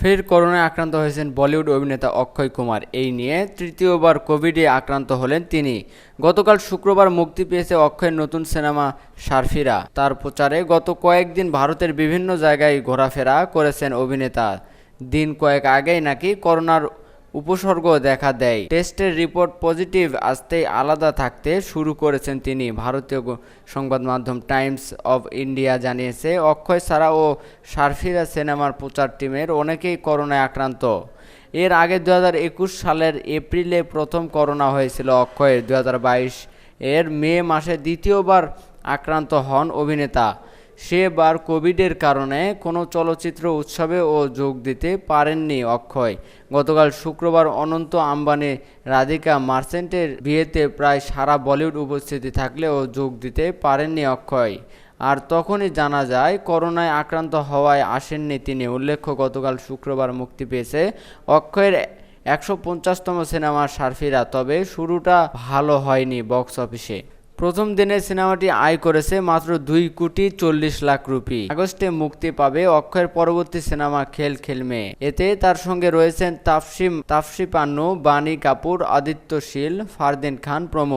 ফের করোনায় আক্রান্ত হয়েছেন বলিউড অভিনেতা অক্ষয় কুমার। এই নিয়ে তৃতীয়বার কোভিডে আক্রান্ত হলেন তিনি। গতকাল শুক্রবার মুক্তি পেয়েছে অক্ষয়ের নতুন সিনেমা সারফিরা। তার প্রচারে গত কয়েকদিন ভারতের বিভিন্ন জায়গায় ঘোরাফেরা করেছেন অভিনেতা। দিন কয়েক আগেই নাকি করোনার উপসর্গ দেখা দেয়। টেস্টের রিপোর্ট পজিটিভ আসতেই আলাদা থাকতে শুরু করেছেন তিনি, ভারতীয় সংবাদ মাধ্যম টাইমস অফ ইন্ডিয়া জানিয়েছে। অক্ষয় ছাড়া ও সারফিরা সিনেমার প্রচার টিমের অনেকেই করোনায় আক্রান্ত। এর আগে দু হাজার একুশ সালের এপ্রিলে প্রথম করোনা হয়েছিল অক্ষয়ের। দু হাজার বাইশ এর মে মাসে দ্বিতীয়বার আক্রান্ত হন অভিনেতা। সেবার কোভিডের কারণে কোনো চলচ্চিত্র উৎসবে ও যোগ দিতে পারেননি অক্ষয়। গতকাল শুক্রবার অনন্ত আম্বানি, রাধিকা মার্চেন্টের বিয়েতে প্রায় সারা বলিউড উপস্থিতি থাকলেও যোগ দিতে পারেননি অক্ষয়। আর তখনই জানা যায়, করোনায় আক্রান্ত হওয়ায় আসেননি তিনি। উল্লেখ্য, গতকাল শুক্রবার মুক্তি পেয়েছে অক্ষয়ের একশো পঞ্চাশতম সিনেমা সারফিরা, তবে শুরুটা ভালো হয়নি বক্স অফিসে। প্রথম দিনে সিনেমাটি আয় করেছে মাত্র দুই কোটি চল্লিশ লাখ রুপি। আগস্টে মুক্তি পাবে অক্ষয়ের পরবর্তী সিনেমা খেল খেলমে। এতে তার সঙ্গে রয়েছেন তাফসিম তাফসি পান্নু, বাণী কাপুর, আদিত্য শীল, ফারদিন খান প্রমুখ।